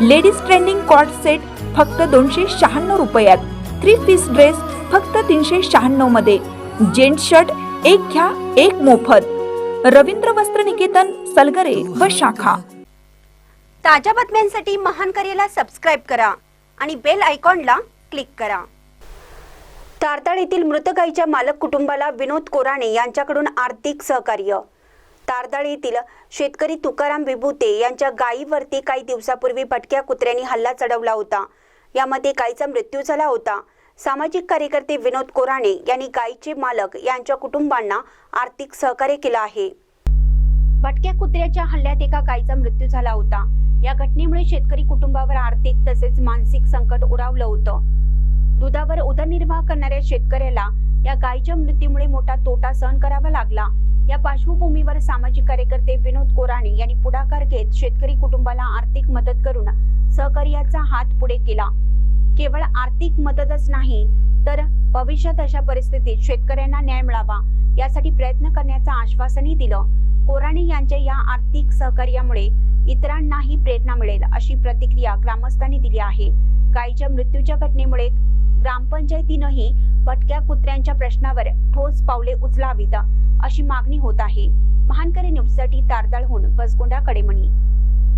Ladies trending coat set फक्त दोनशे शहाण्णव रुपयात. थ्री पीस ड्रेस फक्त तीनशे शहाण्णवमध्ये. जेंट्स शर्ट एक घ्या एक मोफत. रवींद्र वस्त्र निकेतन सलगरे व शाखा. ताज्या बातम्यांसाठी महान करेला सबस्क्राईब करा आणि बेल आयकॉनला क्लिक करा. तारताळ येथील मृत गायीच्या मालक कुटुंबाला विनोद कोराणे यांच्याकडून आर्थिक सहकार्य. तारदाळ येथील शेतकरी तुकाराम विभूते यांच्या गायीवरती काही दिवसापूर्वी भटक्या कुत्र्यांनी हल्ला चढवला होता. यामध्ये गायीचा मृत्यू झाला होता. सामाजिक कार्यकर्ते विनोद कोराणे यांनी गायीचे मालक यांच्या कुटुंबांना आर्थिक सहकार्य केलं आहे. भटक्या कुत्र्याच्या हल्ल्यात एका गायीचा मृत्यू झाला होता. या घटनेमुळे शेतकरी कुटुंबावर आर्थिक तसेच मानसिक संकट उडावलं होतं. दुधावर उदरनिर्वाह करणाऱ्या शेतकऱ्याला या गायीच्या मृत्यूमुळे मोठा तोटा सहन करावा लागला. या पार्श्वभूमीवर सामाजिक कार्यकर्ते विनोद कोराणे यांनी पुढाकार घेत शेतकरी कुटुंबाला आर्थिक मदत करून सहकार्याचा हात पुढे केला. केवळ आर्थिक मदतच नाही तर भविष्यात अशा परिस्थितीत शेतकऱ्यांना न्याय मिळावा यासाठी प्रयत्न करण्याचं आश्वासनही दिलं. कोराणे यांच्या या आर्थिक सहकार्यामुळे इतरांनाही प्रेरणा मिळेल अशी प्रतिक्रिया ग्रामस्थांनी दिली आहे. गायीच्या मृत्यूच्या घटनेमुळे ग्रामपंचायतीनंही भटक्या कुत्र्यांच्या प्रश्नावर ठोस पावले उचलावीत अशी मागणी होत आहे. महानकरी न्यूजसाठी तारदाळहून बसगोंडा कडेमणी.